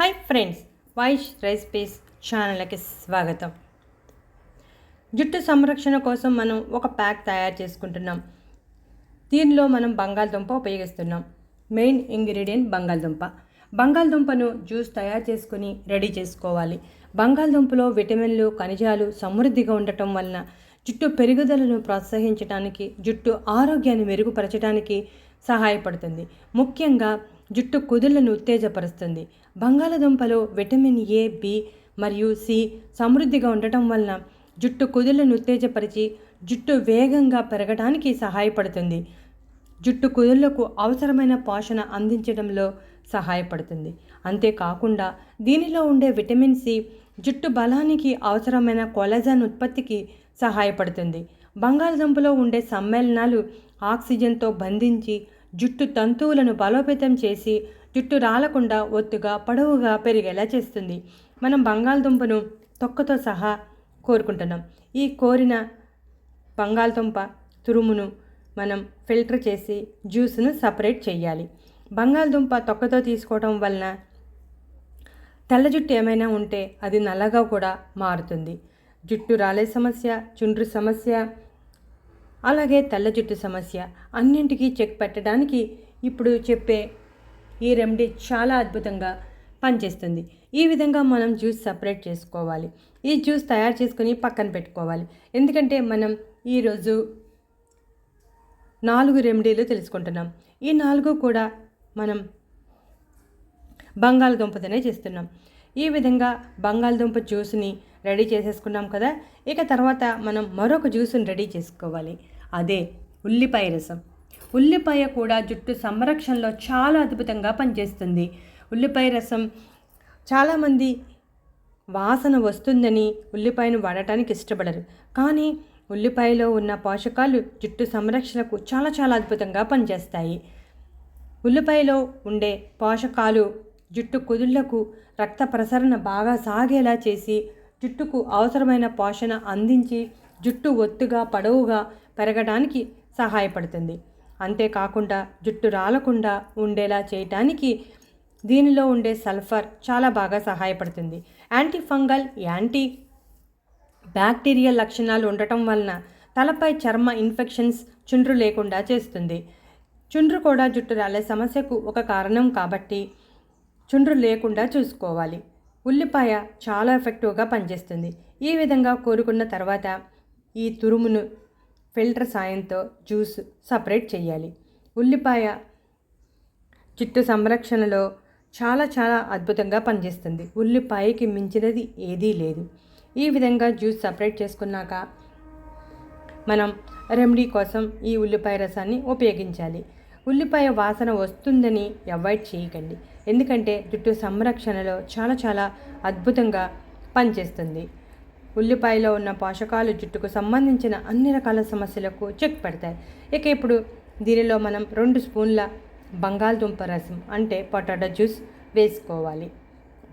Hi friends voice recipes పీస్ ఛానల్కి స్వాగతం. జుట్టు సంరక్షణ కోసం మనం ఒక ప్యాక్ తయారు చేసుకుంటున్నాం. దీనిలో మనం బంగాళదుంప ఉపయోగిస్తున్నాం. మెయిన్ ఇంగ్రీడియంట్ బంగాళదుంప. బంగాళదుంపను జ్యూస్ తయారు చేసుకుని రెడీ చేసుకోవాలి. బంగాళదుంపలో విటమిన్లు ఖనిజాలు సమృద్ధిగా ఉండటం వలన జుట్టు పెరుగుదలను ప్రోత్సహించడానికి జుట్టు ఆరోగ్యాన్ని మెరుగుపరచడానికి సహాయపడుతుంది. ముఖ్యంగా జుట్టు కుదుళ్ళను ఉత్తేజపరుస్తుంది. బంగాళదుంపలో విటమిన్ ఏ బి మరియు సి సమృద్ధిగా ఉండటం వలన జుట్టు కుదుళ్ళను ఉత్తేజపరిచి జుట్టు వేగంగా పెరగడానికి సహాయపడుతుంది. జుట్టు కుదుళ్ళకు అవసరమైన పోషణ అందించడంలో సహాయపడుతుంది. అంతేకాకుండా దీనిలో ఉండే విటమిన్ సి జుట్టు బలానికి అవసరమైన కొలజన్ ఉత్పత్తికి సహాయపడుతుంది. బంగాళదుంపలో ఉండే సమ్మేళనాలు ఆక్సిజన్తో బంధించి జుట్టు తంతువులను బలోపేతం చేసి జుట్టు రాలకుండా ఒత్తుగా పొడవుగా పెరిగేలా చేస్తుంది. మనం బంగాళదుంపను తొక్కతో సహా కోరుకుంటున్నాం. ఈ కోరిన బంగాళదుంప తురుమును మనం ఫిల్టర్ చేసి జ్యూస్ను సపరేట్ చేయాలి. బంగాళదుంప తొక్కతో తీసుకోవడం వలన తెల్ల జుట్టు ఏమైనా ఉంటే అది నల్లగా కూడా మారుతుంది. జుట్టు రాలే సమస్య చుండ్రు సమస్య అలాగే తెల్ల జుట్టు సమస్య. అన్నింటికీ చెక్ పెట్టడానికి ఇప్పుడు చెప్పే ఈ రెమెడీ చాలా అద్భుతంగా పనిచేస్తుంది. ఈ విధంగా మనం జ్యూస్ సపరేట్ చేసుకోవాలి. ఈ జ్యూస్ తయారు చేసుకుని పక్కన పెట్టుకోవాలి. ఎందుకంటే మనం ఈరోజు నాలుగు రెమెడీలు తెలుసుకుంటున్నాం. ఈ నాలుగు కూడా మనం బంగాళదుంపతోనే చేస్తున్నాం. ఈ విధంగా బంగాళదుంప జ్యూస్ని రెడీ చేసేసుకున్నాం కదా ఇక తర్వాత మనం మరొక జ్యూస్ని రెడీ చేసుకోవాలి. అదే ఉల్లిపాయ రసం. ఉల్లిపాయ కూడా జుట్టు సంరక్షణలో చాలా అద్భుతంగా పనిచేస్తుంది. ఉల్లిపాయ రసం చాలామంది వాసన వస్తుందని ఉల్లిపాయను వాడటానికి ఇష్టపడరు. కానీ ఉల్లిపాయలో ఉన్న పోషకాలు జుట్టు సంరక్షణకు చాలా చాలా అద్భుతంగా పనిచేస్తాయి. ఉల్లిపాయలో ఉండే పోషకాలు జుట్టు కుదుళ్ళకు రక్త ప్రసరణ బాగా సాగేలా చేసి జుట్టుకు అవసరమైన పోషణ అందించి జుట్టు ఒత్తుగా పొడవుగా పెరగడానికి సహాయపడుతుంది. అంతేకాకుండా జుట్టు రాలకుండా ఉండేలా చేయటానికి దీనిలో ఉండే సల్ఫర్ చాలా బాగా సహాయపడుతుంది. యాంటీ ఫంగల్ యాంటీ బ్యాక్టీరియల్ లక్షణాలు ఉండటం వలన తలపై చర్మ ఇన్ఫెక్షన్స్ చుండ్రు లేకుండా చేస్తుంది. చుండ్రు కూడా జుట్టు రాలే సమస్యకు ఒక కారణం కాబట్టి చుండ్రు లేకుండా చూసుకోవాలి. ఉల్లిపాయ చాలా ఎఫెక్టివ్గా పనిచేస్తుంది. ఈ విధంగా కోరుకున్న తర్వాత ఈ తురుమును ఫిల్టర్ సాయంతో జ్యూస్ సపరేట్ చేయాలి ఉల్లిపాయ జుట్టు సంరక్షణలో చాలా చాలా అద్భుతంగా పనిచేస్తుంది. ఉల్లిపాయకి మించినది ఏదీ లేదు. ఈ విధంగా జ్యూస్ సపరేట్ చేసుకున్నాక మనం రెమెడీ కోసం ఈ ఉల్లిపాయ రసాన్ని ఉపయోగించాలి. ఉల్లిపాయ వాసన వస్తుందని అవాయిడ్ చేయకండి. ఎందుకంటే జుట్టు సంరక్షణలో చాలా చాలా అద్భుతంగా పనిచేస్తుంది. ఉల్లిపాయలో ఉన్న పోషకాలు జుట్టుకు సంబంధించిన అన్ని రకాల సమస్యలకు చెక్ పెడతాయి. ఇక ఇప్పుడు దీనిలో మనం రెండు స్పూన్ల బంగాళదుంప రసం అంటే పొటాటో జ్యూస్ వేసుకోవాలి.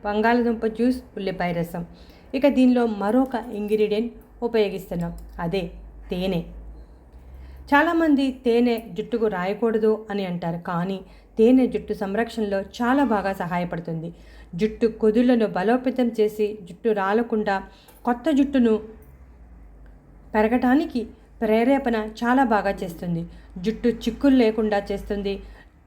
బంగాళదుంప జ్యూస్ ఉల్లిపాయ రసం. ఇక దీనిలో మరొక ఇంగ్రీడియంట్ ఉపయోగిస్తున్నాం అదే తేనె. చాలామంది తేనె జుట్టుకు రాయకూడదు అని అంటారు కానీ తేనె జుట్టు సంరక్షణలో చాలా బాగా సహాయపడుతుంది. జుట్టు కొదులను బలోపేతం చేసి జుట్టు రాలకుండా కొత్త జుట్టును పెరగటానికి ప్రేరేపణ చాలా బాగా చేస్తుంది. జుట్టు చిక్కులు లేకుండా చేస్తుంది.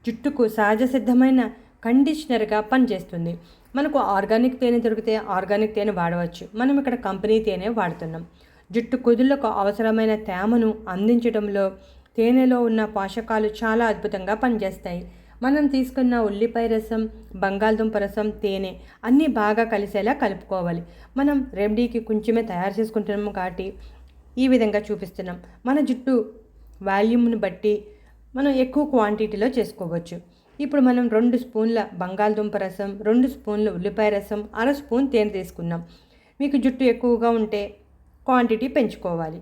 జుట్టుకు సహజ సిద్ధమైన కండిషనర్గా పనిచేస్తుంది. మనకు ఆర్గానిక్ తేనె దొరికితే ఆర్గానిక్ తేనె వాడవచ్చు. మనం ఇక్కడ కంపెనీ తేనె వాడుతున్నాం. జుట్టు కుదుళ్ళకు అవసరమైన తేమను అందించడంలో తేనెలో ఉన్న పోషకాలు చాలా అద్భుతంగా పనిచేస్తాయి. మనం తీసుకున్న ఉల్లిపాయ రసం బంగాళదుంప రసం తేనె అన్నీ బాగా కలిసేలా కలుపుకోవాలి. మనం రెమెడీకి కొంచెమే తయారు చేసుకుంటున్నాము కాబట్టి ఈ విధంగా చూపిస్తున్నాం. మన జుట్టు వాల్యూమ్ని బట్టి మనం ఎక్కువ క్వాంటిటీలో చేసుకోవచ్చు. ఇప్పుడు మనం రెండు స్పూన్ల బంగాళదుంప రసం రెండు స్పూన్ల ఉల్లిపాయ రసం అర స్పూన్ తేనె తీసుకున్నాం. మీకు జుట్టు ఎక్కువగా ఉంటే క్వాంటిటీ పెంచుకోవాలి.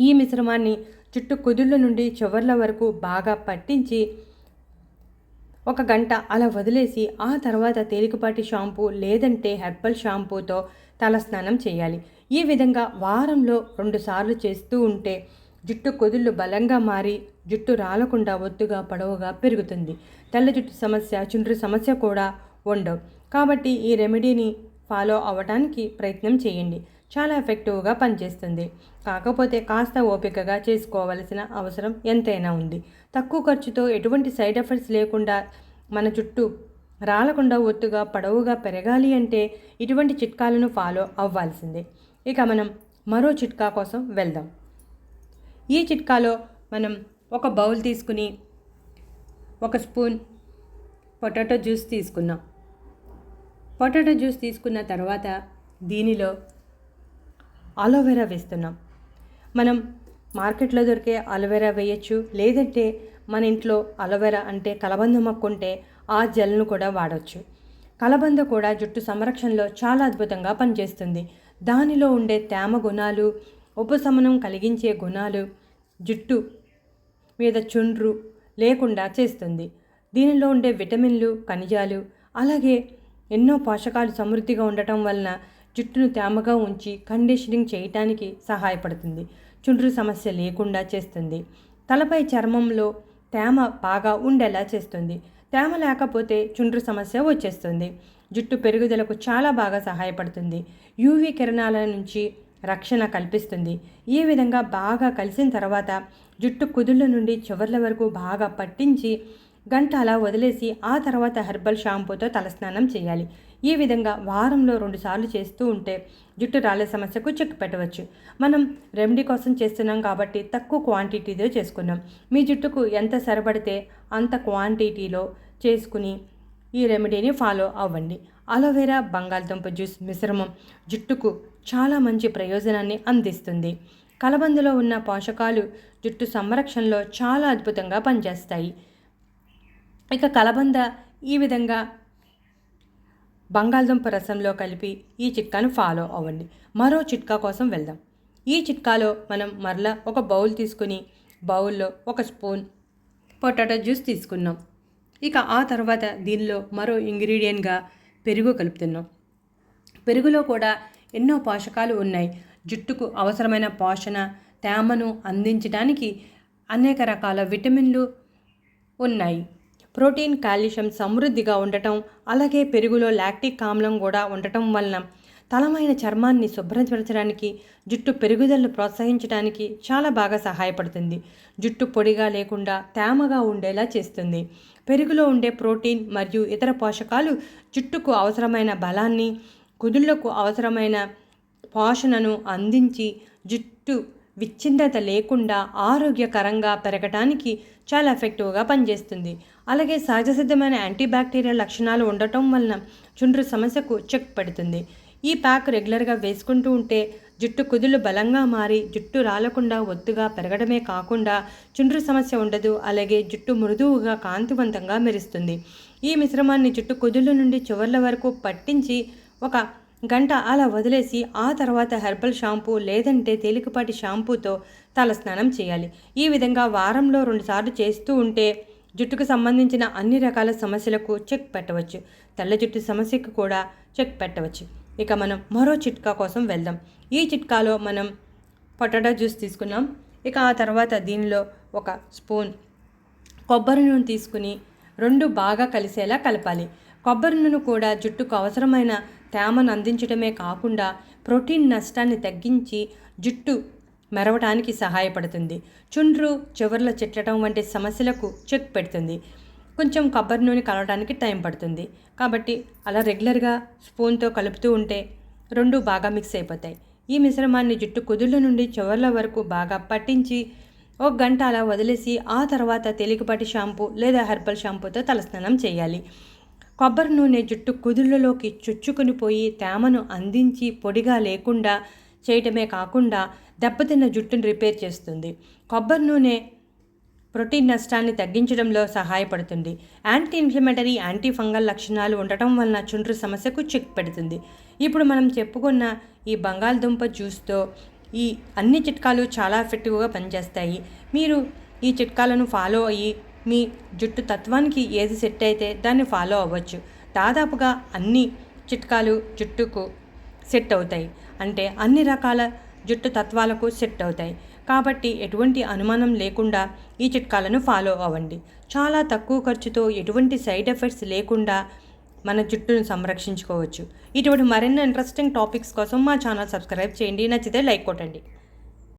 ఈ మిశ్రమాన్ని జుట్టు కుదుళ్ళ నుండి చివర్ల వరకు బాగా పట్టించి ఒక గంట అలా వదిలేసి ఆ తర్వాత తేలికపాటి షాంపూ లేదంటే హెర్బల్ షాంపూతో తలస్నానం చేయాలి. ఈ విధంగా వారంలో రెండుసార్లు చేస్తూ ఉంటే జుట్టు కొదుళ్ళు బలంగా మారి జుట్టు రాలకుండా ఒత్తుగా పొడవుగా పెరుగుతుంది. తెల్ల జుట్టు సమస్య చుండ్రు సమస్య కూడా ఉండవు. కాబట్టి ఈ రెమెడీని ఫాలో అవ్వడానికి ప్రయత్నం చేయండి. చాలా ఎఫెక్టివ్గా పనిచేస్తుంది. కాకపోతే కాస్త ఓపికగా చేసుకోవలసిన అవసరం ఎంతైనా ఉంది. తక్కువ ఖర్చుతో ఎటువంటి సైడ్ ఎఫెక్ట్స్ లేకుండా మన చుట్టూ రాలకుండా ఒత్తుగా పొడవుగా పెరగాలి అంటే ఇటువంటి చిట్కాలను ఫాలో అవ్వాల్సిందే. ఇక మనం మరో చిట్కా కోసం వెళ్దాం. ఈ చిట్కాలో మనం ఒక బౌల్ తీసుకుని ఒక స్పూన్ పొటాటో జ్యూస్ తీసుకున్నాం. పొటాటో జ్యూస్ తీసుకున్న తర్వాత దీనిలో అలోవెరా వేస్తున్నాం. మనం మార్కెట్లో దొరికే అలోవెరా వేయచ్చు లేదంటే మన ఇంట్లో అలోవెరా అంటే కలబంద మొక్కుంటే ఆ జెల్ను కూడా వాడవచ్చు కలబంద కూడా జుట్టు సంరక్షణలో చాలా అద్భుతంగా పనిచేస్తుంది. దానిలో ఉండే తేమ గుణాలు ఉపశమనం కలిగించే గుణాలు జుట్టు మీద చుండ్రు లేకుండా చేస్తుంది. దీనిలో ఉండే విటమిన్లు ఖనిజాలు అలాగే ఎన్నో పోషకాలు సమృద్ధిగా ఉండటం వలన జుట్టును తేమగా ఉంచి కండిషనింగ్ చేయటానికి సహాయపడుతుంది. చుండ్రు సమస్య లేకుండా చేస్తుంది. తలపై చర్మంలో తేమ బాగా ఉండేలా చేస్తుంది. తేమ లేకపోతే చుండ్రు సమస్య వచ్చేస్తుంది. జుట్టు పెరుగుదలకు చాలా బాగా సహాయపడుతుంది. యూవి కిరణాల నుంచి రక్షణ కల్పిస్తుంది. ఈ విధంగా బాగా కలిసిన తర్వాత జుట్టు కుదుళ్ళ నుండి చివర్ల వరకు బాగా పట్టించి గంట అలా వదిలేసి ఆ తర్వాత హెర్బల్ షాంపూతో తలస్నానం చేయాలి. ఈ విధంగా వారంలో రెండుసార్లు చేస్తూ ఉంటే జుట్టు రాలే సమస్యకు చెక్ పెట్టవచ్చు. మనం రెమెడీ కోసం చేస్తున్నాం కాబట్టి తక్కువ క్వాంటిటీతో చేసుకున్నాం. మీ జుట్టుకు ఎంత సరిపడితే అంత క్వాంటిటీలో చేసుకుని ఈ రెమెడీని ఫాలో అవ్వండి. అలోవెరా బంగాళదుంప జ్యూస్ మిశ్రమం జుట్టుకు చాలా మంచి ప్రయోజనాన్ని అందిస్తుంది. కలబందలో ఉన్న పోషకాలు జుట్టు సంరక్షణలో చాలా అద్భుతంగా పనిచేస్తాయి. ఇక కలబంద ఈ విధంగా బంగాళదుంప రసంలో కలిపి ఈ చిట్కాను ఫాలో అవ్వండి. మరో చిట్కా కోసం వెళ్దాం. ఈ చిట్కాలో మనం మరలా ఒక బౌల్ తీసుకుని బౌల్లో ఒక స్పూన్ పొటాటో జ్యూస్ తీసుకున్నాం. ఇక ఆ తర్వాత దీనిలో మరో ఇంగ్రీడియంట్గా పెరుగు కలుపుతున్నాం. పెరుగులో కూడా ఎన్నో పోషకాలు ఉన్నాయి. జుట్టుకు అవసరమైన పోషణ తేమను అందించడానికి అనేక రకాల విటమిన్లు ఉన్నాయి. ప్రోటీన్ కాల్షియం సమృద్ధిగా ఉండటం అలాగే పెరుగులో లాక్టిక్ ఆమ్లం కూడా ఉండటం వలన తలమైన చర్మాన్ని శుభ్రపరచడానికి జుట్టు పెరుగుదలను ప్రోత్సహించడానికి చాలా బాగా సహాయపడుతుంది. జుట్టు పొడిగా లేకుండా తేమగా ఉండేలా చేస్తుంది. పెరుగులో ఉండే ప్రోటీన్ మరియు ఇతర పోషకాలు జుట్టుకు అవసరమైన బలాన్ని కుదుళ్ళకు అవసరమైన పోషణను అందించి జుట్టు విచ్ఛిన్నత లేకుండా ఆరోగ్యకరంగా పెరగటానికి చాలా ఎఫెక్టివ్గా పనిచేస్తుంది. అలాగే సహజ సిద్ధమైన యాంటీబ్యాక్టీరియల్ లక్షణాలు ఉండటం వలన చుండ్రు సమస్యకు చెక్ పడుతుంది. ఈ ప్యాక్ రెగ్యులర్గా వేసుకుంటూ ఉంటే జుట్టు కుదులు బలంగా మారి జుట్టు రాలకుండా ఒత్తుగా పెరగడమే కాకుండా చుండ్రు సమస్య ఉండదు అలాగే జుట్టు మృదువుగా కాంతివంతంగా మెరుస్తుంది. ఈ మిశ్రమాన్ని జుట్టు కుదులు నుండి చివర్ల వరకు పట్టించి ఒక గంట అలా వదిలేసి ఆ తర్వాత హెర్బల్ షాంపూ లేదంటే తేలికపాటి షాంపూతో తలస్నానం చేయాలి. ఈ విధంగా వారంలో రెండుసార్లు చేస్తూ ఉంటే జుట్టుకు సంబంధించిన అన్ని రకాల సమస్యలకు చెక్ పెట్టవచ్చు. తెల్ల జుట్టు సమస్యకు కూడా చెక్ పెట్టవచ్చు. ఇక మనం మరో చిట్కా కోసం వెళ్దాం. ఈ చిట్కాలో మనం పొటాటో జ్యూస్ తీసుకున్నాం. ఇక ఆ తర్వాత దీనిలో ఒక స్పూన్ కొబ్బరి నూనె తీసుకుని రెండు బాగా కలిసేలా కలపాలి. కొబ్బరి నూనె కూడా జుట్టుకు అవసరమైన తేమను అందించడమే కాకుండా ప్రోటీన్ నష్టాన్ని తగ్గించి జుట్టు మెరవటానికి సహాయపడుతుంది. చుండ్రు చివర్ల చిట్లటం వంటి సమస్యలకు చెక్ పెడుతుంది. కొంచెం కొబ్బరి నూనె కలవడానికి టైం పడుతుంది. కాబట్టి అలా రెగ్యులర్గా స్పూన్తో కలుపుతూ ఉంటే రెండు బాగా మిక్స్ అయిపోతాయి. ఈ మిశ్రమాన్ని జుట్టు కుదుళ్ళ నుండి చివర్ల వరకు బాగా పట్టించి ఒక గంట అలా వదిలేసి ఆ తర్వాత తేలికపాటి షాంపూ లేదా హెర్బల్ షాంపూతో తలస్నానం చేయాలి. కొబ్బరి నూనె జుట్టు కుదుళ్ళలోకి చుచ్చుకుని పోయి తేమను అందించి పొడిగా లేకుండా చేయటమే కాకుండా దెబ్బతిన్న జుట్టును రిపేర్ చేస్తుంది. కొబ్బరి నూనె ప్రోటీన్ నష్టాన్ని తగ్గించడంలో సహాయపడుతుంది. యాంటీ ఇన్ఫ్లమేటరీ యాంటీ ఫంగల్ లక్షణాలు ఉండటం వలన చుండ్రు సమస్యకు చెక్ పెడుతుంది. ఇప్పుడు మనం చెప్పుకున్న ఈ బంగాళదుంప జ్యూస్తో ఈ అన్ని చిట్కాలు చాలా ఎఫెక్టివ్గా పనిచేస్తాయి. మీరు ఈ చిట్కాలను ఫాలో అయ్యి మీ జుట్టు తత్వానికి ఏది సెట్ అయితే దాన్ని ఫాలో అవ్వచ్చు. దాదాపుగా అన్ని చిట్కాలు జుట్టుకు సెట్ అవుతాయి. అంటే అన్ని రకాల జుట్టు తత్వాలకు సెట్ అవుతాయి. కాబట్టి ఎటువంటి అనుమానం లేకుండా ఈ చిట్కాలను ఫాలో అవ్వండి. చాలా తక్కువ ఖర్చుతో ఎటువంటి సైడ్ ఎఫెక్ట్స్ లేకుండా మన జుట్టును సంరక్షించుకోవచ్చు. ఇటువంటి మరిన్ని ఇంట్రెస్టింగ్ టాపిక్స్ కోసం మా ఛానల్ సబ్స్క్రైబ్ చేయండి. నచ్చితే లైక్ కొట్టండి.